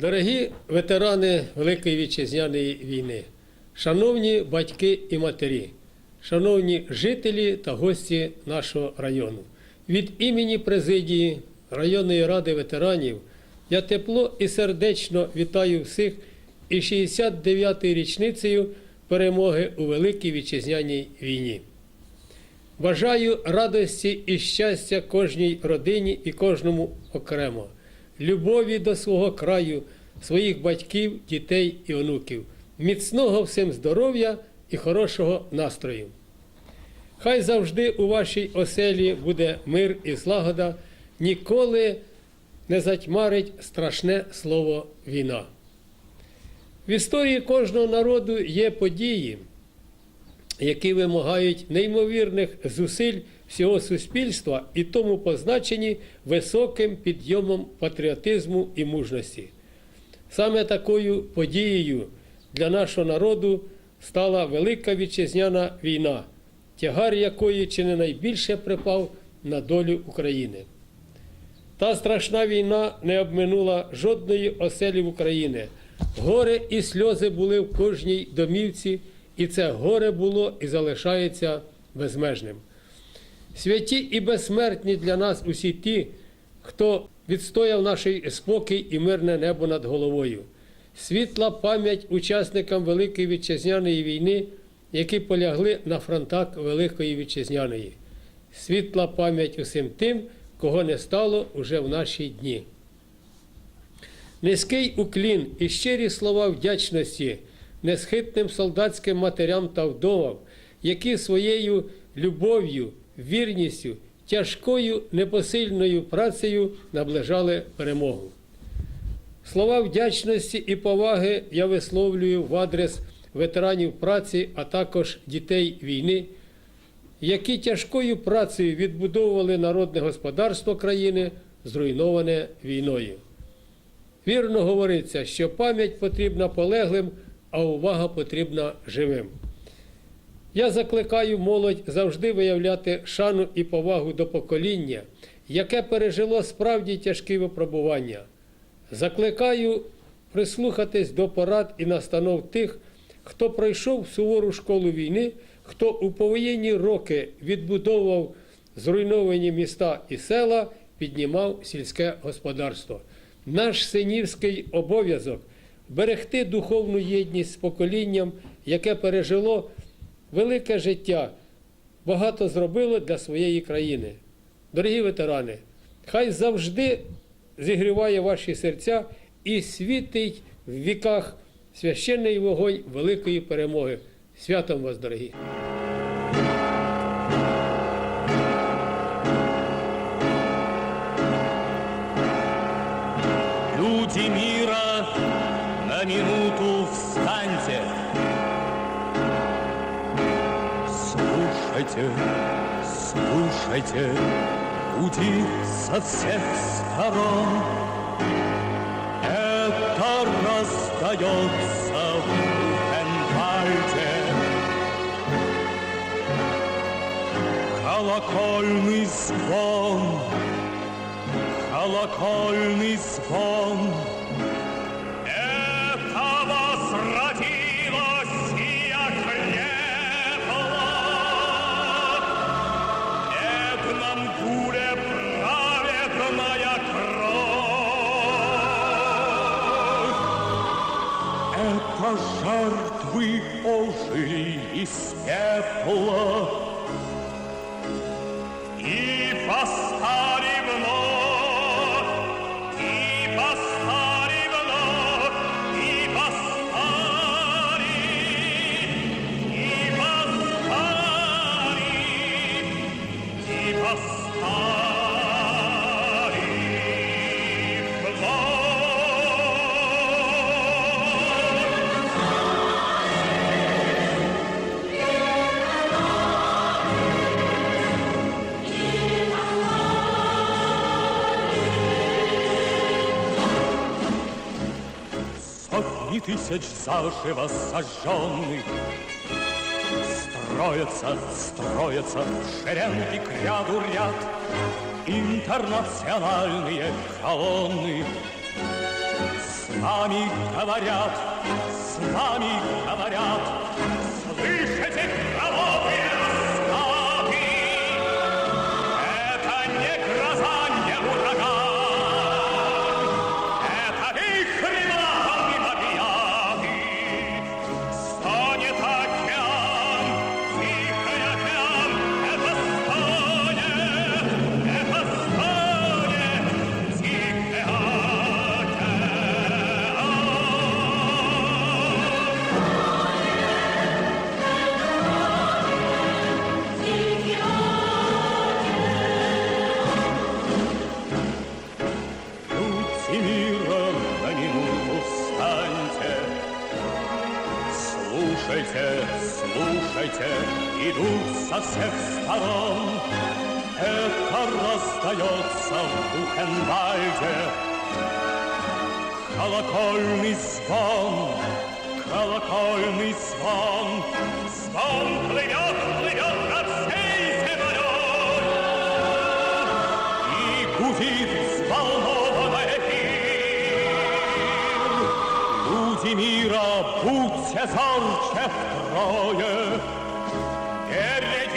Дорогі ветерани Великої Вітчизняної війни, шановні батьки і матері, шановні жителі та гості нашого району, від імені президії районної ради ветеранів я тепло і сердечно вітаю всіх із 69-ю річницею перемоги у Великій Вітчизняній війні. Бажаю радості і щастя кожній родині і кожному окремо, любові до свого краю, своїх батьків, дітей і онуків, міцного всім здоров'я і хорошого настрою. Хай завжди у вашій оселі буде мир і злагода, ніколи не затьмарить страшне слово війна. В історії кожного народу є події, які вимагають неймовірних зусиль всього суспільства і тому позначені високим підйомом патріотизму і мужності. Саме такою подією для нашого народу стала Велика Вітчизняна війна, тягар якої чи не найбільше припав на долю України. Та страшна війна не обминула жодної оселі в Україні. Горе і сльози були в кожній домівці, і це горе було і залишається безмежним. Святі і безсмертні для нас усі ті, хто відстояв наш спокій і мирне небо над головою. Світла пам'ять учасникам Великої Вітчизняної війни, які полягли на фронтах Великої Вітчизняної. Світла пам'ять усім тим, кого не стало уже в наші дні. Низький уклін і щирі слова вдячності несхитним солдатським матерям та вдовам, які своєю любов'ю, вірністю, тяжкою непосильною працею наближали перемогу. Слова вдячності і поваги я висловлюю в адрес ветеранів праці, а також дітей війни, які тяжкою працею відбудовували народне господарство країни, зруйноване війною. Вірно говориться, що пам'ять потрібна полеглим, а увага потрібна живим. Я закликаю молодь завжди виявляти шану і повагу до покоління, яке пережило справді тяжкі випробування. Закликаю прислухатись до порад і настанов тих, хто пройшов сувору школу війни, хто у повоєнні роки відбудовував зруйновані міста і села, піднімав сільське господарство. Наш синівський обов'язок берегти духовну єдність з поколінням, яке пережило велике життя, багато зробило для своєї країни. Дорогі ветерани, хай завжди зігріває ваші серця і світить в віках священний вогонь великої перемоги. Святом вас, дорогі! Слушайте, слушайте, люди со всех сторон. Это раздается в Бухенвальде. Колокольный звон колокольный звон. Жертвы ожили из пепла. Тысяч заживо сожженных Строятся, строятся шеренги к ряду ряд Интернациональные колонны вами говорят, с вами говорят. Слушайте, слушайте, идут со всех сторон. Это раздается в Бухенвальде. Колокольный звон, колокольный звон, Звон плывет, плывет над всей землей. И гудит взволнованно эфир. Люди мира, будьте فرچه رایه گرد